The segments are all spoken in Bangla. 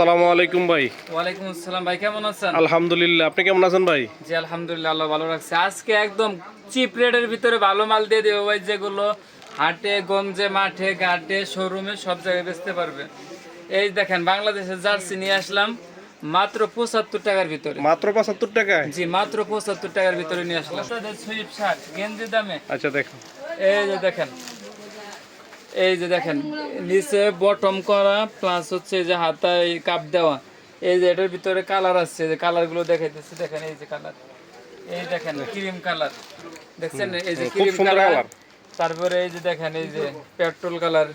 আসসালামু আলাইকুম ভাই। ওয়ালাইকুম আসসালাম ভাই কেমন আছেন? আলহামদুলিল্লাহ আপনি কেমন আছেন ভাই? জি আলহামদুলিল্লাহ আল্লাহ ভালো রাখছে। আজকে একদম চিপ রেটের ভিতরে ভালো মাল দিয়ে দেবো ভাই যেগুলো হাটে গঞ্জে মাঠে ঘাটে শোরুমে সব জায়গায় বেচতে পারবে। এই দেখেন বাংলাদেশের জার্সি নিয়ে আসলাম মাত্র পঁচাত্তর টাকার ভিতরে। মাত্র পঁচাত্তর টাকা জি মাত্র পঁচাত্তর টাকার ভিতরে নিয়ে আসলাম। Sweep shirt? গেঞ্জি দামে? আচ্ছা দেখো এই যে দেখেন এই যে দেখেন নিচে বটম করা প্লাস হচ্ছে এই যে হাতায় কাপ দেওয়া। এই যে এটার ভিতরে কালার আছে যে কালারগুলো দেখাইতেছে দেখেন এই যে কালার এই দেখেন ক্রিম কালার দেখছেন? এই যে ক্রিম কালার তারপরে এই যে দেখেন এই যে পেট্রোল কালার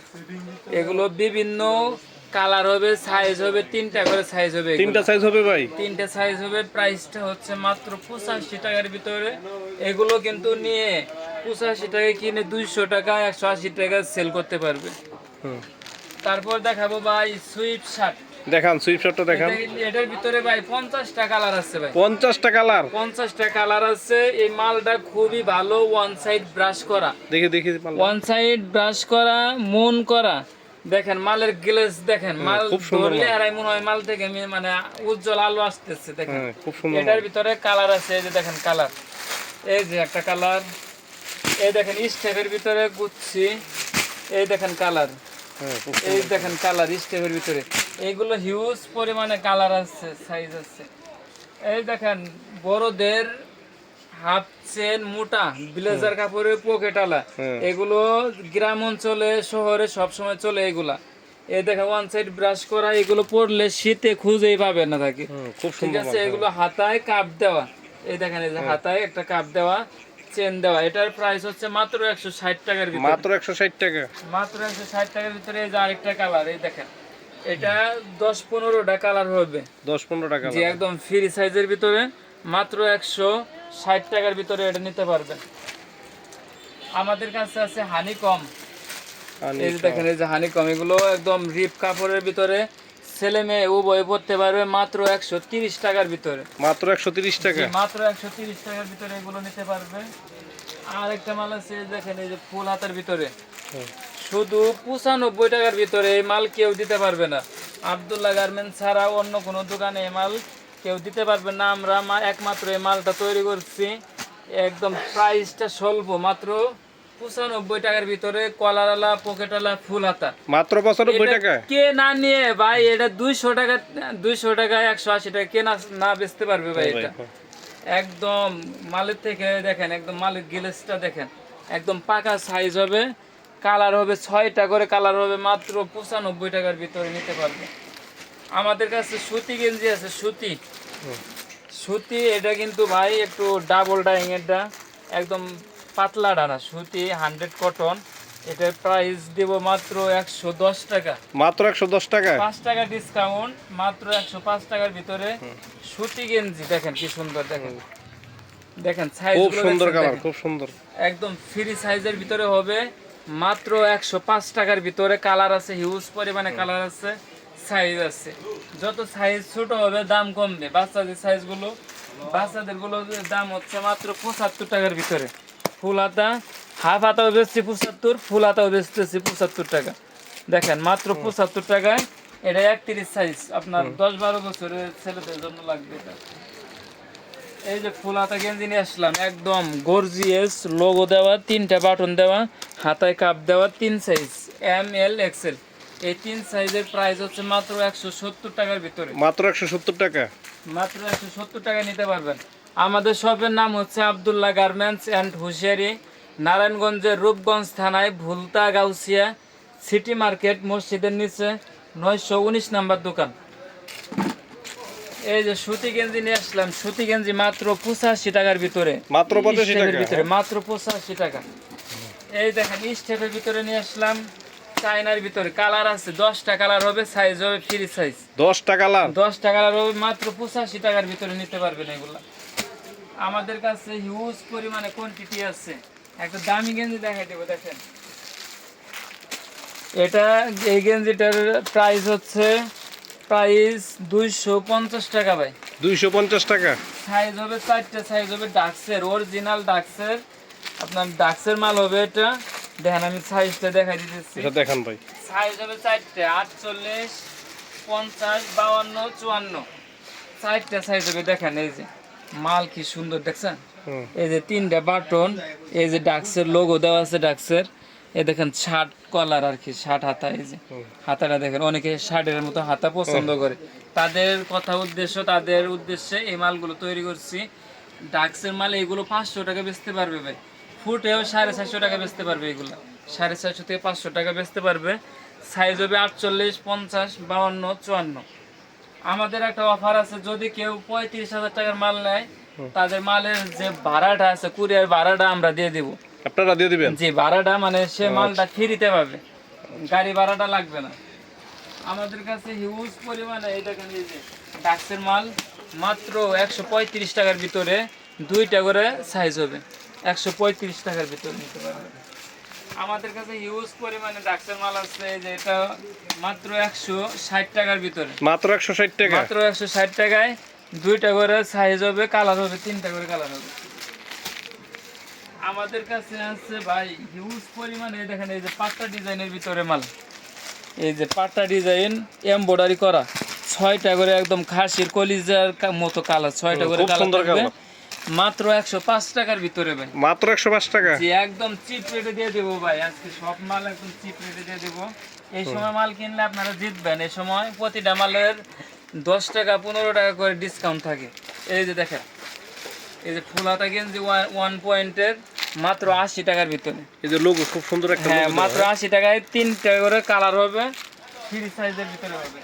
এগুলো বিভিন্ন কালার হবে সাইজ হবে তিনটা করে সাইজ হবে তিনটা সাইজ হবে ভাই। তিনটে সাইজ হবে প্রাইসটা হচ্ছে মাত্র পঁচাশি টাকার ভিতরে। এগুলো কিন্তু নিয়ে পঁচাশি টাকায় কিনে দুইশো টাকা একশো আশি টাকা সেল করতে পারবে। তারপর দেখাবো ভাই সুইপ শার্ট দেখান সুইপ শটটা দেখান। এটার ভিতরে ভাই পঞ্চাশটা কালার আছে ভাই। পঞ্চাশটা কালার পঞ্চাশটা কালার আছে। এই মালটা খুবই ভালো ওয়ান সাইড ব্রাশ করা। দেখি দেখি মাল। ওয়ান সাইড ব্রাশ করা মন করা। দেখেন মালের গ্লেস দেখেন। মাল ধরলে আর মনে হয় মাল থেকে মানে উজ্জ্বল আলো আসতেছে দেখেন। খুব সুন্দর এটার ভিতরে কালার আছে এই যে দেখেন কালার এই যে একটা কালার এই দেখেন স্টেপের ভিতরে গুচ্ছি এই দেখেন কালার। হ্যাঁ এই দেখেন কালার স্টেপের ভিতরে। এইগুলো হিউজ পরিমাণে কালার আছে সাইজ আছে। এই দেখেন বড়দের হাফ চেন মোটা ব্লেজার কাপড়ের পকেট আলা। এগুলো গ্রাম অঞ্চলে শহরে সব সময় চলে এগুলা এই দেখেন ওয়ান সাইড ব্রাশ করা এগুলো পরলে শীতে খুঁজেই পাবে না থাকে। ঠিক আছে এগুলো হাতায় কাপ দেওয়া। এই দেখেন এই যে হাতায় একটা কাপ দেওয়া। চেন দেওয়া। এটার প্রাইস হচ্ছে মাত্র একশো ষাট টাকার ভিতরে। মাত্র একশো ষাট টাকা। মাত্র একশো ষাট টাকার ভিতরে এই যে আরেকটা কালার এই দেখেন। এটা দশ পনেরোটা কালার হবে। দশ পনেরো টাকা যে একদম ফ্রি সাইজের ভিতরে। মাত্র একশো ষাট টাকার ভিতরে এটা নিতে পারবেন। আমাদের কাছে আছে হানি কম এই দেখেন এই যে হানি কম এগুলো একদম রিপ কাপড়ের ভিতরে। ছেলে মেয়ে উভয় পড়তে পারবে মাত্র একশো তিরিশ টাকার ভিতরে। মাত্র একশো তিরিশ টাকা? মাত্র একশো তিরিশ টাকার ভিতরে এগুলো নিতে পারবে। আর একটা মাল আছে দেখেন এই যে ফুল হাতের ভিতরে। শুধু পঁচানব্বই টাকার ভিতরে এই মাল কেউ দিতে পারবে না। আবদুল্লাহ গার্মেন্ট ছাড়া অন্য কোনো দোকানে এই মাল কেউ দিতে পারবে না। আমরা একমাত্র এই মালটা তৈরি করছি। একদম প্রাইসটা স্বল্প মাত্র পঁচানব্বই টাকার ভিতরে ফুল হাতা মাত্র পঁচানব্বই টাকা? কে না নিয়ে ভাই এটা দুইশো টাকা দুইশো টাকা একশো আশি টাকা কে না না বেচতে পারবে ভাই এটা? একদম মালের থেকে দেখেন একদম মালের গিলেসটা দেখেন একদম পাকা সাইজ হবে কালার হবে ছয়টা করে কালার হবে মাত্র পঁচানব্বই টাকার ভিতরে নিতে পারবে। আমাদের কাছে সুতি গেঞ্জি আছে সুতি। সুতি এটা কিন্তু ভাই একটু ডাবল ডাইং এটা একদম পাতলা ডানা সুতি হান্ড্রেড কটন এটার প্রাইস দেব মাত্র একশো দশ টাকা। মাত্র একশো দশ টাকা? পাঁচ টাকা ডিসকাউন্ট মাত্র একশো পাঁচ টাকার ভিতরে সুতি গেঞ্জি দেখেন কি সুন্দর দেখেন। দেখেন সাইজ খুব সুন্দর কালার খুব সুন্দর। একদম ফ্রি সাইজের ভিতরে হবে মাত্র একশো পাঁচ টাকার ভিতরে কালার আছে হিউজ পরিমাণে কালার আছে সাইজ আছে। যত সাইজ ছোট হবে দাম কমবে। বাচ্চাদের সাইজগুলো বাচ্চাদেরগুলো দাম হচ্ছে মাত্র পঁচাত্তর টাকার ভিতরে। ফুল হাতা হাফ হাতাও বেচছি পঁচাত্তর ফুল হাতাও বেচতেছি পঁচাত্তর টাকা। দেখেন মাত্র পঁচাত্তর টাকায় এটা একত্রিশ সাইজ আপনার দশ বারো বছরের ছেলেদের জন্য লাগবে এটা। এই যে ফুল হাতা গেঞ্জি নিয়ে আসলাম একদম গর্জিয়াস লোগো দেওয়া তিনটা বাটন দেওয়া হাতায় কাপ দেওয়া তিন সাইজ এম এল এক্সেল এই তিন সাইজের প্রাইস হচ্ছে মাত্র একশো সত্তর টাকার ভিতরে। মাত্র একশো সত্তর টাকা? মাত্র একশো সত্তর টাকা নিতে পারবেন। আমাদের শপের নাম হচ্ছে আবদুল্লাহ গার্মেন্টস অ্যান্ড হুশিয়ারি। নারায়ণগঞ্জের রূপগঞ্জ থানায় ভুলতা গাউসিয়া সিটি মার্কেট মসজিদের নিচে নয়শো উনিশ নাম্বার দোকান। এই যে সুতি গেঞ্জি নিয়ে আসলাম সুতি গেঞ্জি মাত্র পঁচাশি টাকার ভিতরে। মাত্র 85 স্টেপের টাকা? ভিতরে মাত্র পঁচাশি টাকা। এই দেখেন স্টেপের ভিতরে নিয়ে আসলাম চাইনার ভিতরে। কালার আছে দশটা কালার হবে সাইজ হবে ফ্রি সাইজ দশটা কালার। দশটা কালার হবে মাত্র পঁচাশি টাকার ভিতরে নিতে পারবেন এগুলা। আমাদের কাছে হিউজ পরিমাণে কোয়ান্টিটি আছে। একটা দামি গেঞ্জি দেখাই দেবো দেখেন। এটা এই গেঞ্জিটার প্রাইস হচ্ছে প্রাইস দুইশো পঞ্চাশ টাকা ভাই। দুইশো পঞ্চাশ টাকা? সাইজ হবে চারটে সাইজ হবে ডাক্সের অরিজিনাল ডাক্সের। আপনার ডাক্সের মাল হবে এটা। দেখেন আমি সাইজটা দেখাই দিতেছি। এটা দেখান ভাই। সাইজ হবে চারটে আটচল্লিশ পঞ্চাশ বাউান্ন চুয়ান্ন। চারটা সাইজ হবে দেখেন এই যে। মাল কি সুন্দর দেখছেন? এই যে তিনটা বাটন এই যে ডাক্সের লোগো দেওয়া আছে ডাক্সের। এই দেখেন শার্ট কলার আর কি শার্ট হাতা এই যে হাতাটা দেখেন অনেকে শার্টের মতো হাতা পছন্দ করে। তাদের কথা উদ্দেশ্য তাদের উদ্দেশ্যে এই মালগুলো তৈরি করছি। ডাক্সের মাল এগুলো পাঁচশো টাকা বেচতে পারবে ভাই। ফুটেও সাড়ে চারশো টাকা বেচতে পারবে এগুলো সাড়ে চারশো থেকে পাঁচশো টাকা বেচতে পারবে। সাইজ হবে আটচল্লিশ পঞ্চাশ বাউান্ন চুয়ান্ন। আমাদের একটা অফার আছে যদি কেউ পঁয়ত্রিশ হাজার টাকার মাল নেয় তাদের মালের যে ভাড়াটা আছে কুরিয়ার ভাড়াটা আমরা দিয়ে দিব। আপনারা দিয়ে দিবেন? জি ভাড়াটা মানে সে মালটা ফ্রিতে পাবে। গাড়ি ভাড়াটা লাগবে না। আমাদের কাছে হিউজ পরিমাণে এই দেখেন যে ডাক্সের মাল মাত্র একশো পঁয়ত্রিশ টাকার ভিতরে দুইটা করে সাইজ হবে। একশো পঁয়ত্রিশ টাকার ভিতরে নিতে পারবে আমাদের কাছে হিউজ পরিমাণে ডাক্সের মাল আছে যে এটা মাত্র একশো ষাট টাকার ভিতরে। মাত্র একশো ষাট টাকা? মাত্র একশো ষাট টাকায় দুইটা করে সাইজ হবে কালার হবে তিনটা করে কালার হবে। আমাদের কাছে আছে ভাই হিউজ পরিমাণে এই দেখেন এই যে পাট্টা ডিজাইনের ভিতরে মাল। এই যে পাট্টা ডিজাইন এমব্রয়ডারি করা। ছয়টা করে একদম খাসির কলিজার মতো কালার ছয়টা করে কালার। মাত্র একশো পাঁচ টাকার ভিতরে ভাই। মাত্র একশো পাঁচ টাকা? জি একদম চিপ রেটে দিয়ে দেবো ভাই। আজকে সব মাল একদম চিপ রেটে দিয়ে দেবো। এই সময় মাল কিনলে আপনারা জিতবেন। এই সময় প্রতিটা মালের দশ টাকা পনেরো টাকা করে ডিসকাউন্ট থাকে। এই যে দেখেন এই যে ফুল হাতা গেঞ্জি ওয়ান পয়েন্টের মাত্র আশি টাকার ভিতরে। এই যে লোগো খুব সুন্দর একটা হ্যাঁ মাত্র আশি টাকায় তিনটা করে কালার হবে। ফ্রি সাইজের ভিতরে হবে।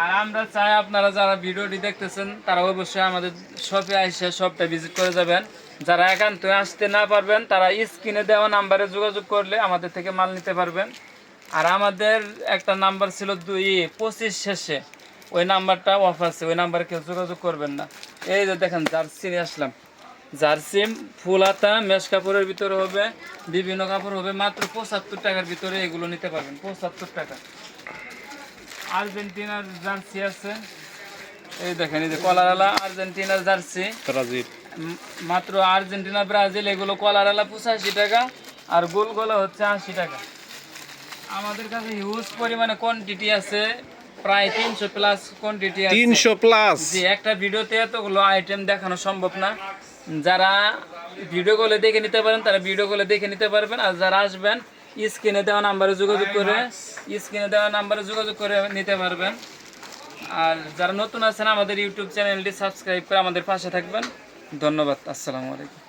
আর আমরা চাই আপনারা যারা ভিডিওটি দেখতেছেন, তারা অবশ্যই আমাদের শপে এসে শপটা ভিজিট করে যাবেন। যারা একান্ত আসতে না পারবেন, তারা স্ক্রিনে দেওয়া নাম্বারে যোগাযোগ করলে আমাদের থেকে মাল নিতে পারবেন। আর আমাদের একটা নাম্বার ছিল দুই পঁচিশ শেষে। ওই নাম্বারটা অফ আছে, ওই নাম্বারে কেউ যোগাযোগ করবেন না। এই যে দেখেন, জার্সি নিয়ে আসলাম। জার্সি ফুল হাতা মেশ কাপড়ের ভিতরে হবে, বিভিন্ন কাপড় হবে, মাত্র পঁচাত্তর টাকার ভিতরে এগুলো নিতে পারবেন, পঁচাত্তর টাকা। আর্জেন্টিনার জার্সি আছে। এই দেখেন এই যে কলারালা আর্জেন্টিনার জার্সি। ব্রাজিল। মাত্র আর্জেন্টিনা ব্রাজিল এগুলো কলারালা পঁচাশি টাকা আর গোলগোলা হচ্ছে আশি টাকা। আমাদের কাছে হিউজ পরিমাণে কোয়ান্টিটি আছে প্রায় তিনশো প্লাস কোয়ান্টিটি আছে। তিনশো প্লাস জি একটা ভিডিওতে এতগুলো আইটেম দেখানো সম্ভব না। যারা ভিডিও কলে দেখে নিতে পারেন তারা ভিডিও কলে দেখে নিতে পারবেন। আর যারা আসবেন স্ক্রিনে দেওয়া নাম্বারে যোগাযোগ করে স্ক্রিনে দেওয়া নাম্বারে যোগাযোগ করে নিতে পারবেন। আর যারা নতুন আছেন আমাদের ইউটিউব চ্যানেলটি সাবস্ক্রাইব করে আমাদের পাশে থাকবেন। ধন্যবাদ আসসালামু আলাইকুম।